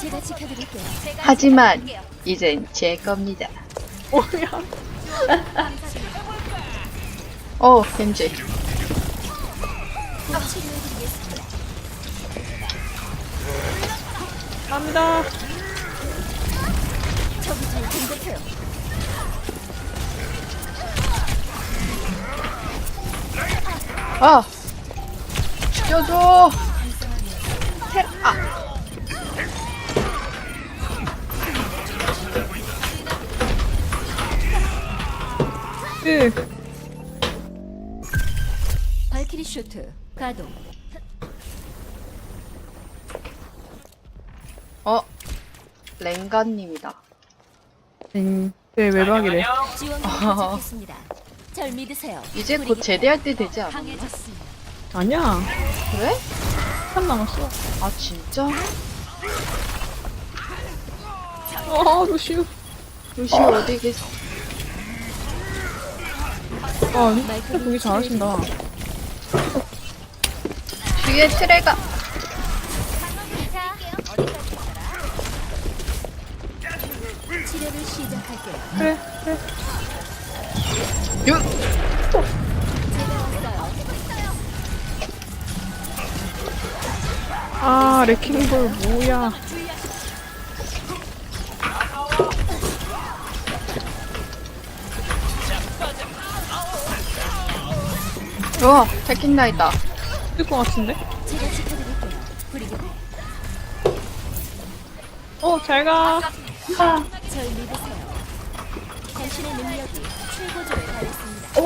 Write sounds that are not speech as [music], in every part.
제가 지켜드릴게요. 하지만 이젠 제 겁니다. 뭐야? 어, 겐지. 갑니다. 저기 잘 공격해요. 아! 죽여줘! 테, 아! 으, 발키리 슈트 가동. 어? 랭가님이다. 응. 네, 외박이래. 지원이 도착했습니다. 절 믿으세요. 이제 곧 제대할 때 되지 않아? 강해졌습니다. 아니야. 그래? 3 남았어. 아, 진짜? 어, 루시우. 루시 어디 계세요? 아, 진짜 보기 잘하신다. 뒤에 트레가. 치료를 시작할게요. 그래, 그래. 아, 레킹볼 뭐야. 와, 테킹나이다. 뜰것 같은데? 어, 잘 가. 절 최고조에 달했습니다.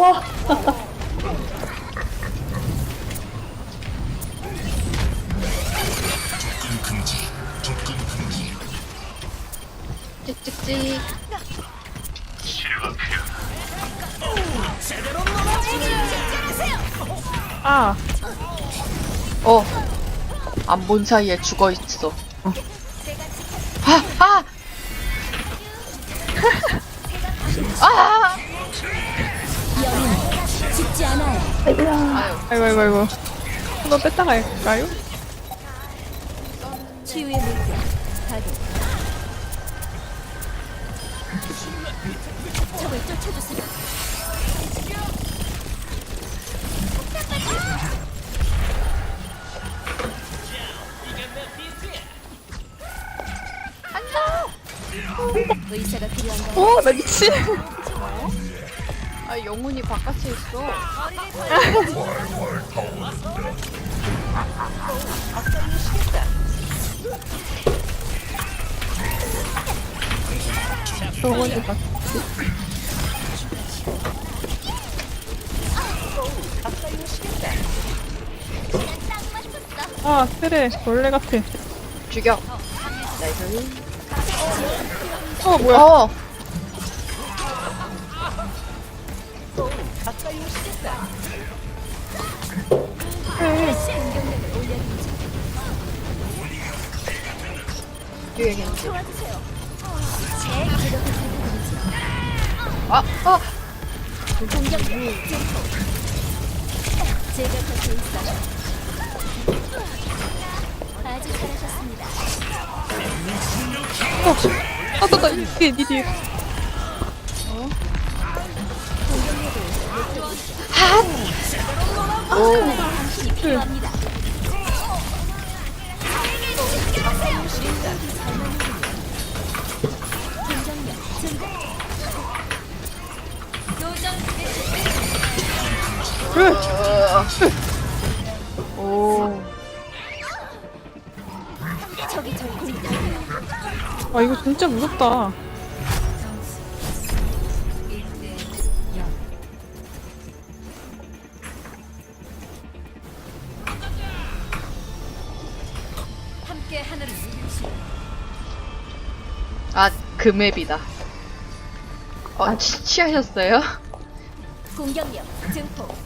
찍찍찍. 아, 어. 안 본 사이에 죽어 있어. 아, 아! [laughs] 아! 죽지 않아요. 아이고, 아이고, 아이고. 너 뺐다가 할까요? 치유의 물결 가동. 적을 쫓아주세요. 의사가 필요한가요? 어, 나 미친. 아, 영혼이 바깥에 있어. 저거니까. 아, 그래. 원래 같아. 죽여. 나이스. 어, 뭐야. 어! 뒤에 겐지. 아, 아! 증폭. 제가 곁에 있어요. 아주 잘하셨습니다. 아, 나, 나, 이 뒤에, 니 뒤에. 아, 이거 진짜 무섭다. 아, 그 맵이다. 어, 치, 취하셨어요? 공격력 증폭.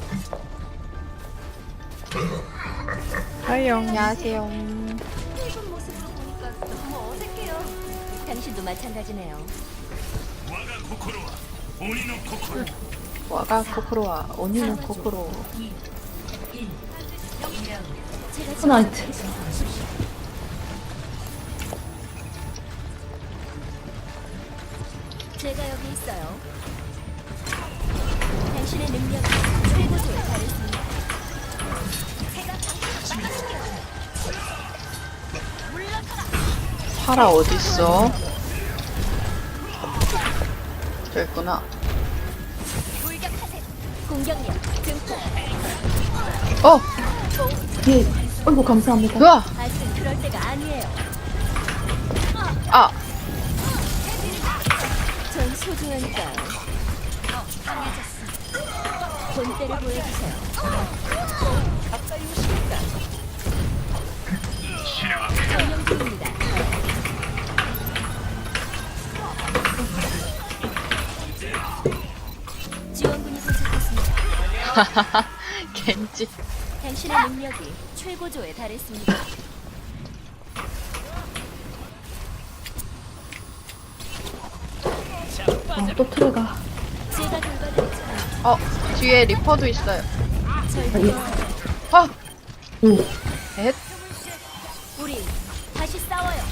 하이영. 안녕하세요. 예쁜 모습으로 보니까 너무 어색해요. 당신도 마찬가지네요. 와가 코코로와 오니는 코코로. 나이트. 제가 여기 있어요. 당신의 능력이 최고조에 달했습니다. 파라 어딨어? 공격력 증폭. 어! 예. 어이구, 감사합니다. 으아! 아직 그럴 때가 아니에요. 아! 전 소중하니까요. 본때를 보여주세요. 점령 중입니다. 지원군이 도착했습니다. [laughs] 겐지. 당신의 능력이 최고조에 달했습니다. 아, 또 돌봐드리죠. 어, 뒤에 리퍼도 있어요. 절 아, 예. 아! 오. 엣? 우리 다시 싸워요.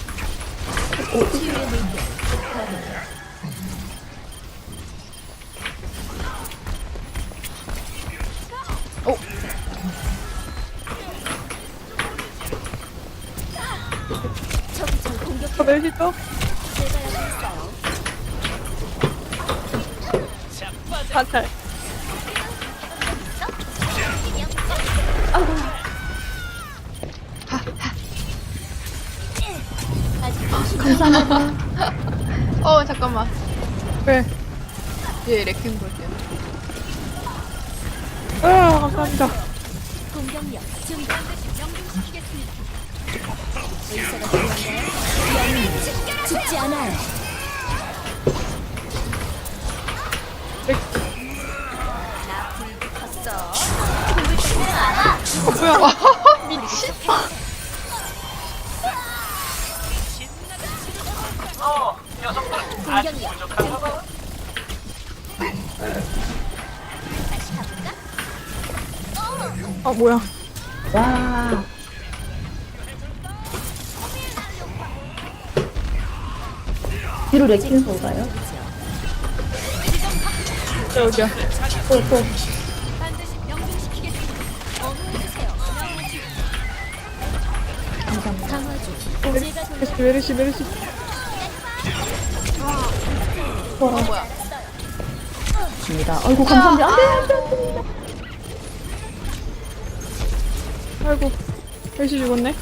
물결. 오! 저기 절 공격. 저 멜시죠? 제가 여기 있어요. 당신 감사합니다. 어, 잠깐만. 왜? 뒤에 레킹 볼게요. 아, 감사합니다. 공격력 증가. 명중시키겠습니다. 의사가 필요한가요? 영웅 죽지 않아요. 뭐야? 미친. 아, 뭐야. 와. 뒤로 레킹? 저 여기야. 또, 또. 메르시, 메르시, 메르시. 어, 뭐야? 입니다. 아이고, 감사합니다. 안 돼, 안 돼, 안 돼. 아이고. 멜시 죽었네.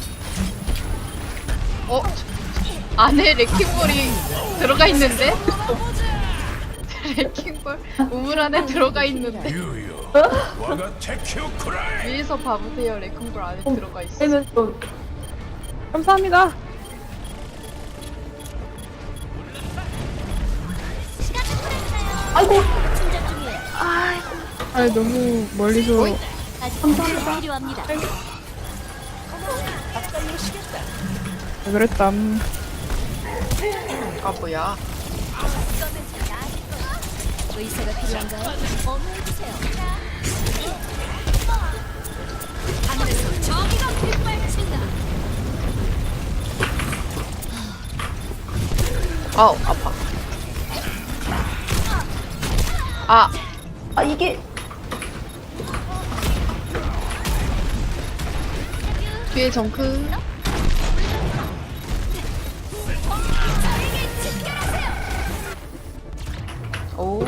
어? 안에 레킹볼이 들어가 있는데? [laughs] 레킹볼 우물 안에 들어가 있는데 테키오쿠라이 위에서 봐보세요 레킹볼 안에 들어가 있어 또, 감사합니다. 아이고. 아, 너무 멀리서. 감사합니다. 필요합니다. 그랬다. 음. 아 뭐야 의사가 필요한가요? 어머해주세요. 하늘에서 정의가 빗발친다. 아우 아파 아 아, 이게. 뒤에 정크 오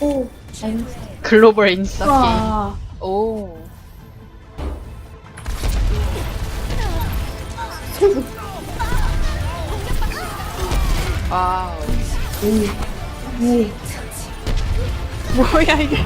오. 아유. 글로벌 인싸 게임 와. 오 와우 오. 오. 뭐야, 이게.